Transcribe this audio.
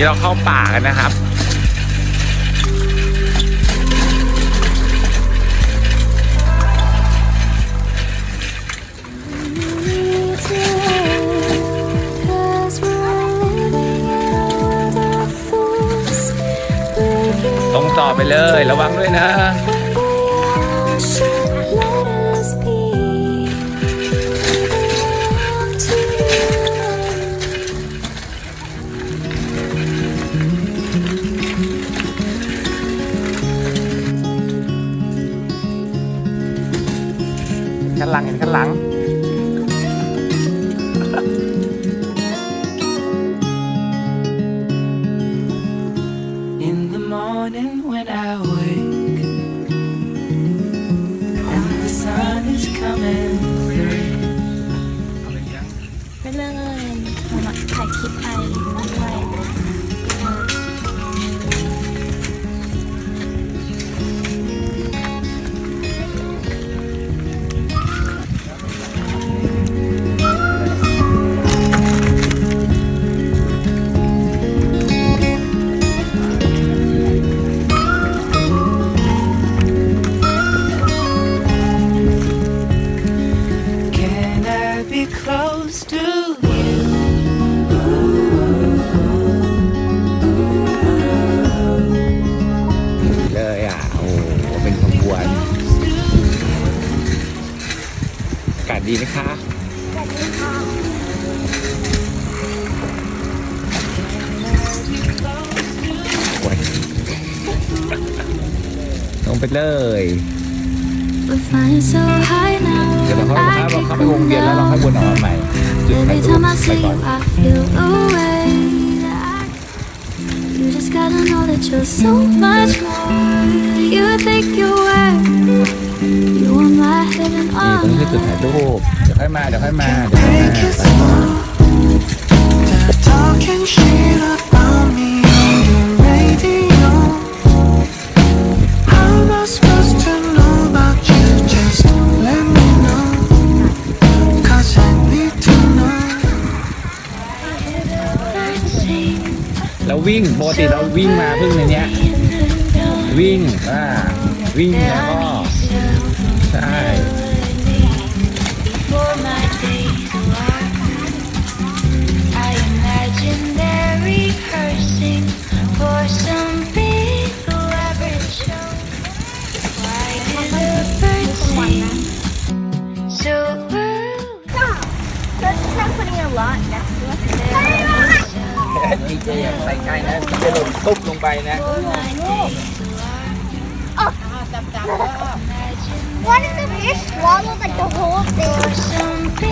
นี้เราเข้าป่ากันนะครับตรงต่อไปเลยระวังด้วยนะ ข้างหลังเห็นข้างหลัง In the morning when I wake and the sun is coming through ไปเลยมาถ่ายคลิปไอ ดีนะคะโอ้ยลงไปเลย We're flying so high now เดี๋ยวเราเข้า I เรา can't เข้าไปว come งเวียนแล้วเราค่อย down วนออกมาใหม่จุดถ่าย Every รูป time I ไป see ก่อน you I feel away You just gotta know that you're so much more You think you're worth You จุดถ่ายรูปเดี๋ยวค่อยมาเดี๋ยวค่อยมาเดี๋ยวค่อยมาเราวิ่งปกติเราวิ่งมาเพิ่งในเนี้ย วิ่งอ่าวิ่งแล้วก็ lot next to us. ดีเจอย่าใส่ใกล้นะจะหล่นตุ๊บลงไปนะ What if the fish swallowed like the whole thing?